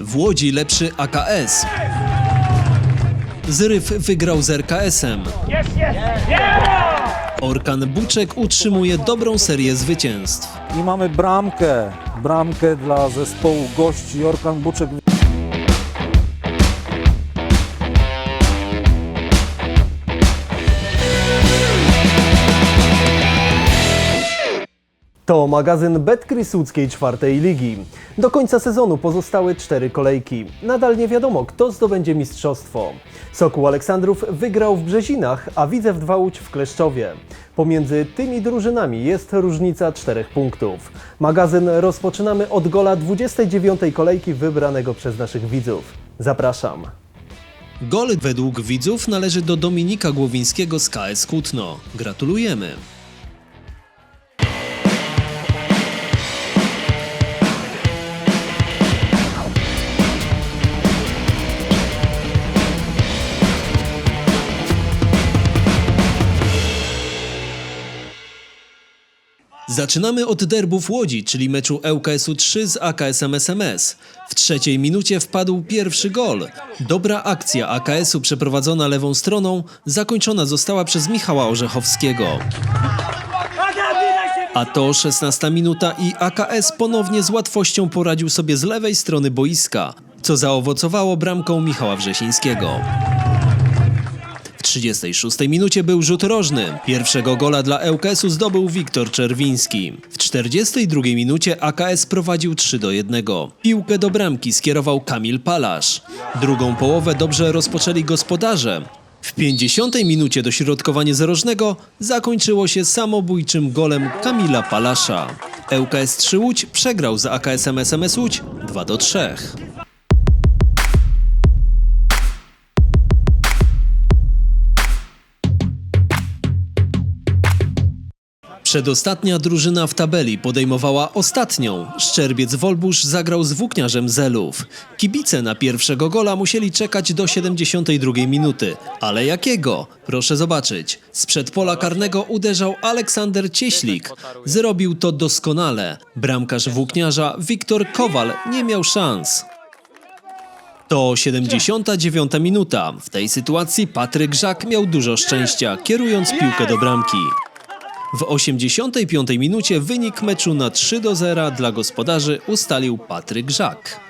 W Łodzi lepszy AKS. Zryw wygrał z RKS-em. Orkan Buczek utrzymuje dobrą serię zwycięstw. I mamy bramkę. Bramkę dla zespołu gości. Orkan Buczek To magazyn Betkris łódzkiej czwartej ligi. Do końca sezonu pozostały cztery kolejki. Nadal nie wiadomo, kto zdobędzie mistrzostwo. Sokół Aleksandrów wygrał w Brzezinach, a Widzew 2 Łódź w Kleszczowie. Pomiędzy tymi drużynami jest różnica czterech punktów. Magazyn rozpoczynamy od gola 29 kolejki wybranego przez naszych widzów. Zapraszam. Gol według widzów należy do Dominika Głowińskiego z KS Kutno. Gratulujemy. Zaczynamy od derbów Łodzi, czyli meczu ŁKS-u 3 z AKS-em SMS. W trzeciej minucie wpadł pierwszy gol. Dobra akcja AKS-u przeprowadzona lewą stroną zakończona została przez Michała Orzechowskiego. A to 16 minuta i AKS ponownie z łatwością poradził sobie z lewej strony boiska, co zaowocowało bramką Michała Wrzesińskiego. W 36 minucie był rzut rożny. Pierwszego gola dla ŁKS-u zdobył Wiktor Czerwiński. W 42 minucie AKS prowadził 3 do 1. Piłkę do bramki skierował Kamil Palasz. Drugą połowę dobrze rozpoczęli gospodarze. W 50 minucie dośrodkowanie z rożnego zakończyło się samobójczym golem Kamila Palasza. ŁKS 3 Łódź przegrał z AKS-em SMS Łódź 2 do 3. Przedostatnia drużyna w tabeli podejmowała ostatnią. Szczerbiec Wolbusz zagrał z włókniarzem Zelów. Kibice na pierwszego gola musieli czekać do 72 minuty. Ale jakiego? Proszę zobaczyć. Z przedpola karnego uderzał Aleksander Cieślik. Zrobił to doskonale. Bramkarz włókniarza Wiktor Kowal nie miał szans. To 79 minuta. W tej sytuacji Patryk Żak miał dużo szczęścia, kierując piłkę do bramki. W 85 minucie wynik meczu na 3 do 0 dla gospodarzy ustalił Patryk Żak.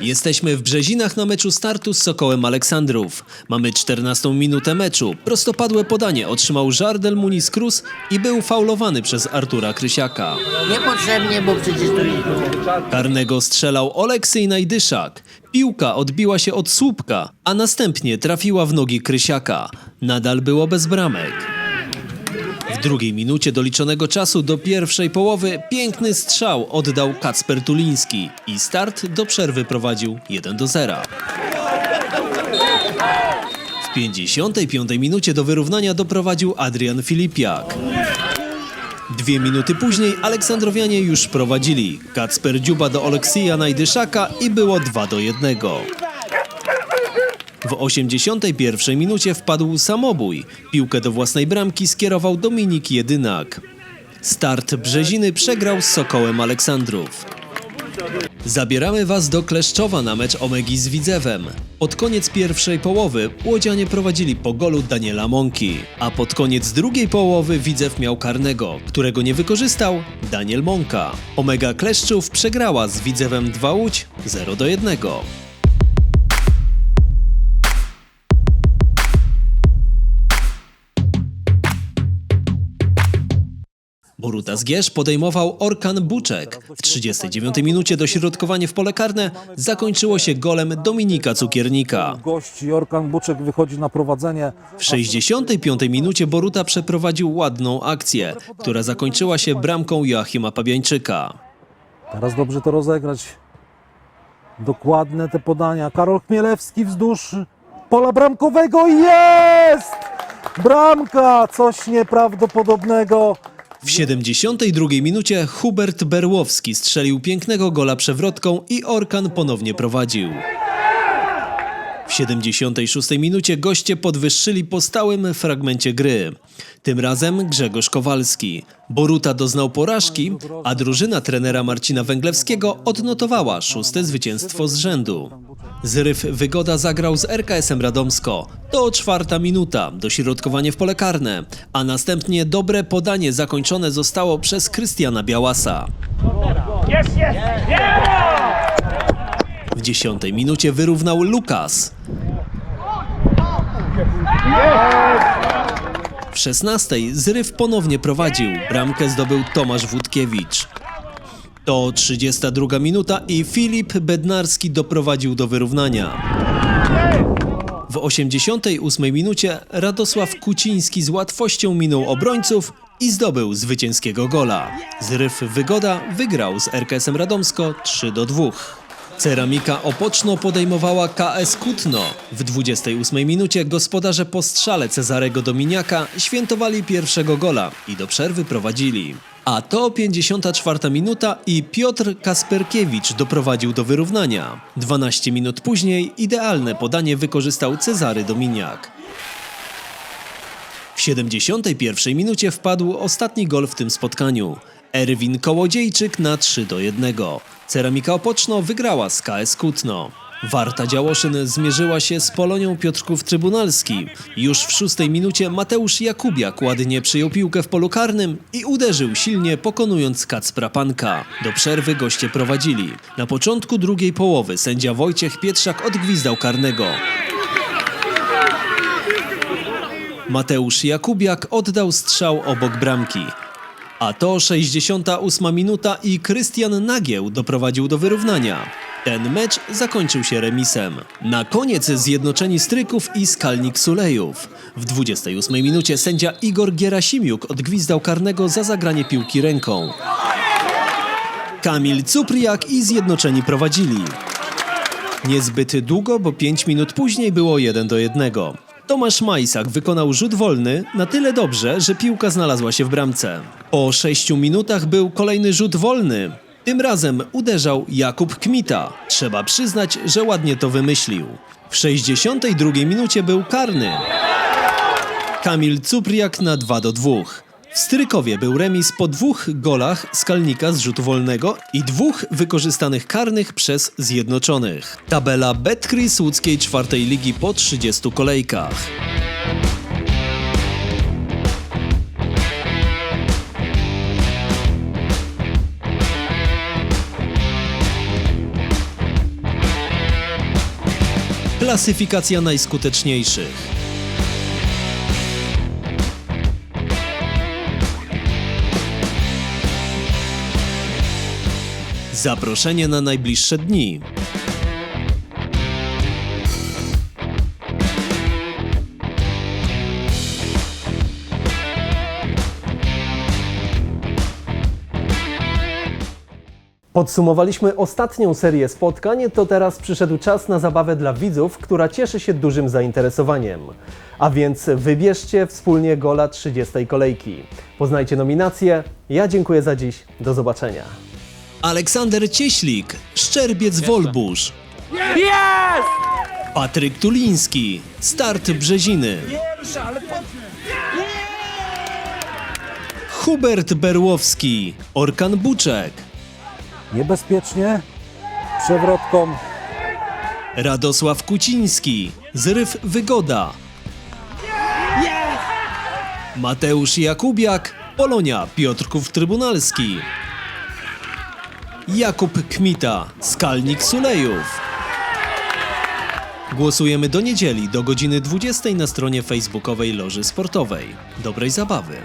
Jesteśmy w Brzezinach na meczu startu z Sokołem Aleksandrów. Mamy 14 minutę meczu. Prostopadłe podanie otrzymał Żardel Muniz Cruz i był faulowany przez Artura Krysiaka. Niepotrzebnie, bo przecież to jest... Karnego strzelał Oleksiej Najdyszak. Piłka odbiła się od słupka, a następnie trafiła w nogi Krysiaka. Nadal było bez bramek. W drugiej minucie doliczonego czasu do pierwszej połowy piękny strzał oddał Kacper Tuliński i start do przerwy prowadził 1 do 0. W 55 minucie do wyrównania doprowadził Adrian Filipiak. Dwie minuty później Aleksandrowianie już prowadzili. Kacper Dziuba do Oleksija Najdyszaka i było 2 do 1. W 81 minucie wpadł samobój. Piłkę do własnej bramki skierował Dominik Jedynak. Start Brzeziny przegrał z Sokołem Aleksandrów. Zabieramy Was do Kleszczowa na mecz Omegi z Widzewem. Pod koniec pierwszej połowy Łodzianie prowadzili po golu Daniela Mąki, a pod koniec drugiej połowy Widzew miał karnego, którego nie wykorzystał Daniel Mąka. Omega Kleszczów przegrała z Widzewem 2 Łódź 0 do 1. Boruta Zgierz podejmował Orkan Buczek. W 39 minucie dośrodkowanie w pole karne zakończyło się golem Dominika Cukiernika. gości. Orkan Buczek wychodzi na prowadzenie. W 65 minucie Boruta przeprowadził ładną akcję, która zakończyła się bramką Joachima Pabiańczyka. Teraz dobrze to rozegrać. Dokładne te podania. Karol Chmielewski wzdłuż pola bramkowego. Jest! Bramka! Coś nieprawdopodobnego. W 72 minucie Hubert Berłowski strzelił pięknego gola przewrotką i Orkan ponownie prowadził. W 76 minucie goście podwyższyli po stałym fragmencie gry. Tym razem Grzegorz Kowalski. Boruta doznał porażki, a drużyna trenera Marcina Węglewskiego odnotowała szóste zwycięstwo z rzędu. Zryw Wygoda zagrał z RKS-em Radomsko. To czwarta minuta, dośrodkowanie w pole karne, a następnie dobre podanie zakończone zostało przez Krystiana Białasa. W dziesiątej minucie wyrównał Lukas. W szesnastej zryw ponownie prowadził. Bramkę zdobył Tomasz Wódkiewicz. To 32 minuta i Filip Bednarski doprowadził do wyrównania. W 88 minucie Radosław Kuciński z łatwością minął obrońców i zdobył zwycięskiego gola. Zryw Wygoda wygrał z RKS-em Radomsko 3 do 2. Ceramika Opoczno podejmowała KS Kutno. W 28 minucie gospodarze po strzale Cezarego Dominiaka świętowali pierwszego gola i do przerwy prowadzili. A to 54 minuta i Piotr Kasperkiewicz doprowadził do wyrównania. 12 minut później idealne podanie wykorzystał Cezary Dominiak. W 71 minucie wpadł ostatni gol w tym spotkaniu. Erwin Kołodziejczyk na 3 do 1. Ceramika Opoczno wygrała z KS Kutno. Warta Działoszyn zmierzyła się z Polonią Piotrków Trybunalski. Już w szóstej minucie Mateusz Jakubiak ładnie przyjął piłkę w polu karnym i uderzył silnie, pokonując Kacpra Panka. Do przerwy goście prowadzili. Na początku drugiej połowy sędzia Wojciech Pietrzak odgwizdał karnego. Mateusz Jakubiak oddał strzał obok bramki. A to 68 minuta i Krystian Nagieł doprowadził do wyrównania. Ten mecz zakończył się remisem. Na koniec zjednoczeni Stryków i Skalnik Sulejów. W 28 minucie sędzia Igor Gierasimiuk odgwizdał karnego za zagranie piłki ręką. Kamil Cupriak i Zjednoczeni prowadzili. Niezbyt długo, bo 5 minut później było 1 do 1. Tomasz Majsak wykonał rzut wolny na tyle dobrze, że piłka znalazła się w bramce. Po 6 minutach był kolejny rzut wolny. Tym razem uderzał Jakub Kmita. Trzeba przyznać, że ładnie to wymyślił. W 62 minucie był karny. Kamil Cupriak na 2 do 2. W Strykowie był remis po dwóch golach Skalnika z rzutu wolnego i dwóch wykorzystanych karnych przez Zjednoczonych. Tabela Betcris łódzkiej czwartej ligi po 30 kolejkach. Klasyfikacja najskuteczniejszych. Zaproszenie na najbliższe dni. Podsumowaliśmy ostatnią serię spotkań, to teraz przyszedł czas na zabawę dla widzów, która cieszy się dużym zainteresowaniem. A więc wybierzcie wspólnie gola 30 kolejki. Poznajcie nominacje. Ja dziękuję za dziś. Do zobaczenia. Aleksander Cieślik, Szczerbiec Wolbusz. Patryk Tuliński, Start Brzeziny. Hubert Berłowski, Orkan Buczek. Niebezpiecznie. Przewrotką. Radosław Kuciński, Zryw Wygoda. Mateusz Jakubiak, Polonia Piotrków Trybunalski. Jakub Kmita, Skalnik Sulejów. Głosujemy do niedzieli do godziny 20 na stronie facebookowej Loży Sportowej. Dobrej zabawy.